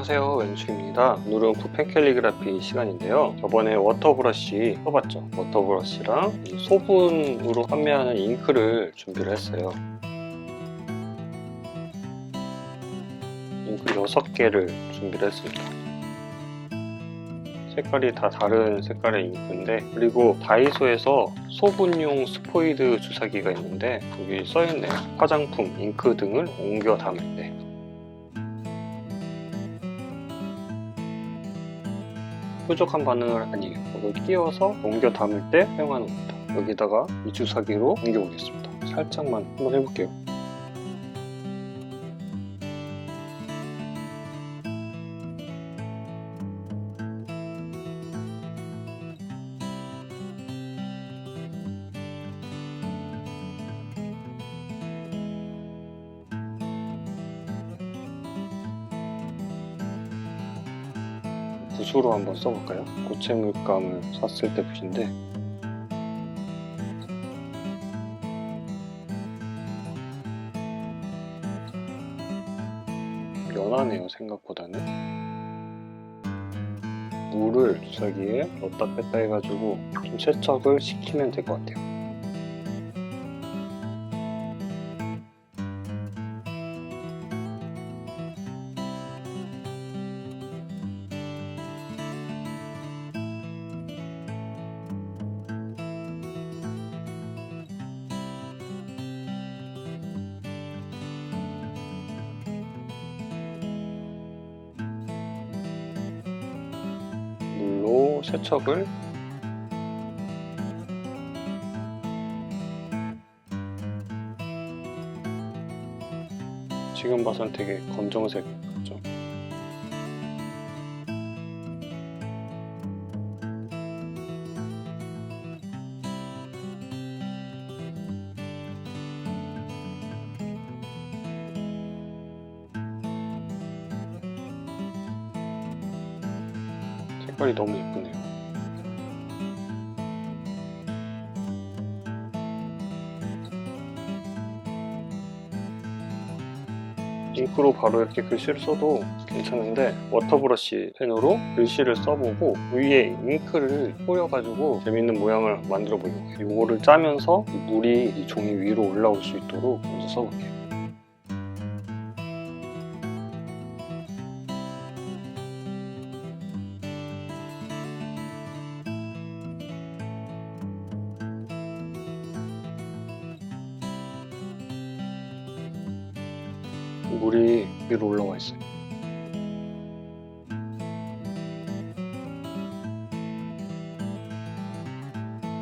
안녕하세요. 왼수입니다. 오늘은 붓펜 캘리그라피 시간인데요. 저번에 워터브러쉬 써봤죠? 워터브러쉬랑 이 소분으로 판매하는 잉크를 준비를 했어요. 잉크 6개를 준비를 했습니다. 색깔이 다 다른 색깔의 잉크인데 그리고 다이소에서 소분용 스포이드 주사기가 있는데 여기 써있네요. 화장품, 잉크 등을 옮겨 담을 때 뾰족한 바늘을 아니에요. 이걸 끼워서 옮겨 담을 때 사용하는 겁니다. 여기다가 이 주사기로 옮겨보겠습니다. 살짝만 한번 해볼게요. 붓으로 한번 써볼까요? 고체 물감을 샀을 때 붓인데. 연하네요 생각보다는. 물을 주사기에 넣었다 뺐다 해가지고 좀 세척을 시키면 될 것 같아요 세척을 지금 봐선 되게 검정색 같죠? 색깔이 너무 예쁘네요. 잉크로 바로 이렇게 글씨를 써도 괜찮은데 워터브러쉬 펜으로 글씨를 써보고 위에 잉크를 뿌려가지고 재밌는 모양을 만들어 보려고 해요. 이거를 짜면서 이 물이 이 종이 위로 올라올 수 있도록 먼저 써볼게요. 물이 위로 올라와 있어요.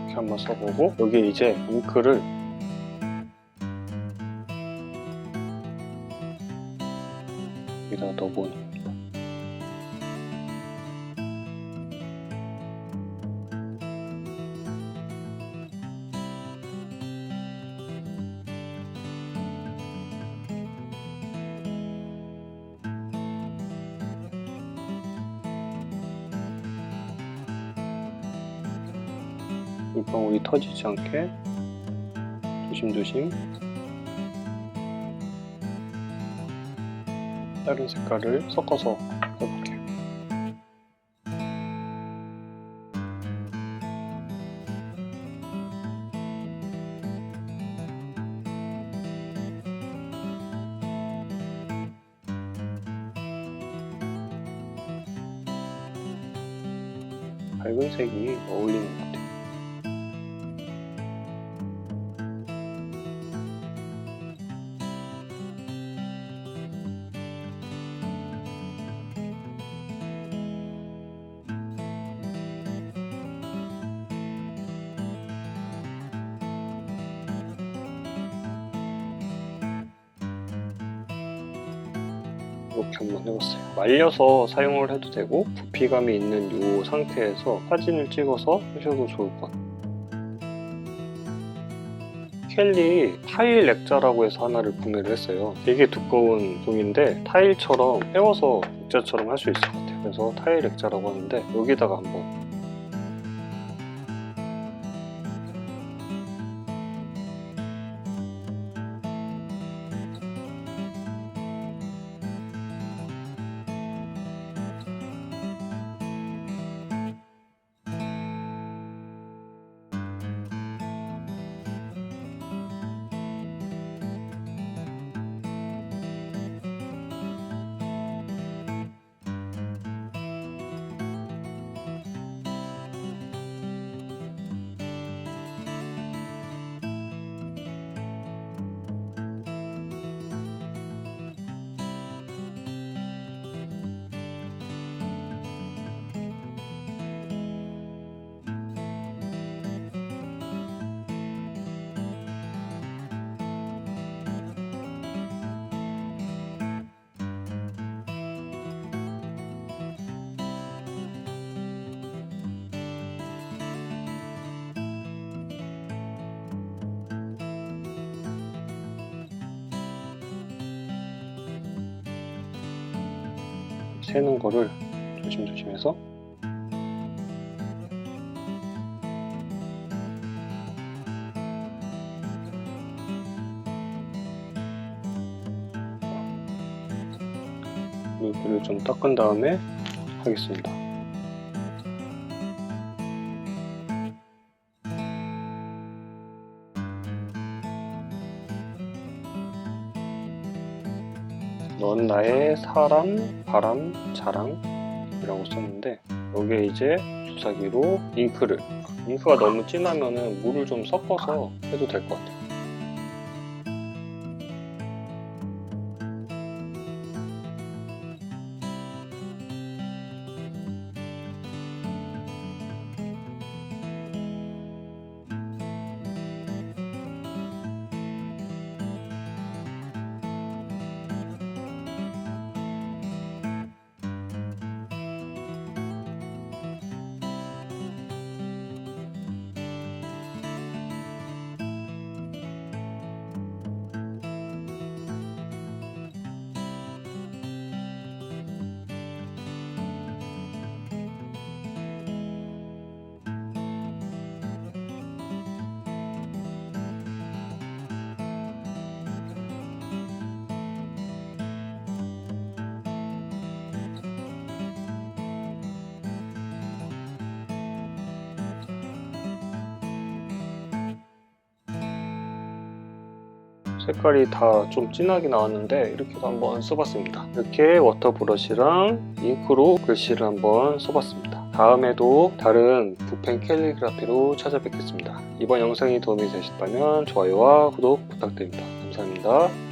이렇게 한번 써보고 여기 이제 잉크를 여기다 넣어보는 물방울이 터지지 않게 조심조심 다른 색깔을 섞어서 해볼게요. 밝은 색이 어울리는 것 같아요. 이렇게 한번 해봤어요. 말려서 사용을 해도 되고 부피감이 있는 이 상태에서 사진을 찍어서 하셔도 좋을 것 같아요. 켈리 타일 액자라고 해서 하나를 구매를 했어요. 되게 두꺼운 종인데 타일처럼 세워서 액자처럼 할 수 있을 것 같아요. 그래서 타일 액자라고 하는데 여기다가 한번 새는 거를 조심조심해서 여기를 좀 닦은 다음에 하겠습니다. 넌 나의 사람, 바람, 자랑 이라고 썼는데 여기에 이제 주사기로 잉크를 잉크가 너무 진하면은 물을 좀 섞어서 해도 될 것 같아요. 색깔이 다 좀 진하게 나왔는데 이렇게도 한번 써봤습니다. 이렇게 워터 브러쉬랑 잉크로 글씨를 한번 써봤습니다. 다음에도 다른 붓펜 캘리그라피로 찾아뵙겠습니다. 이번 영상이 도움이 되셨다면 좋아요와 구독 부탁드립니다. 감사합니다.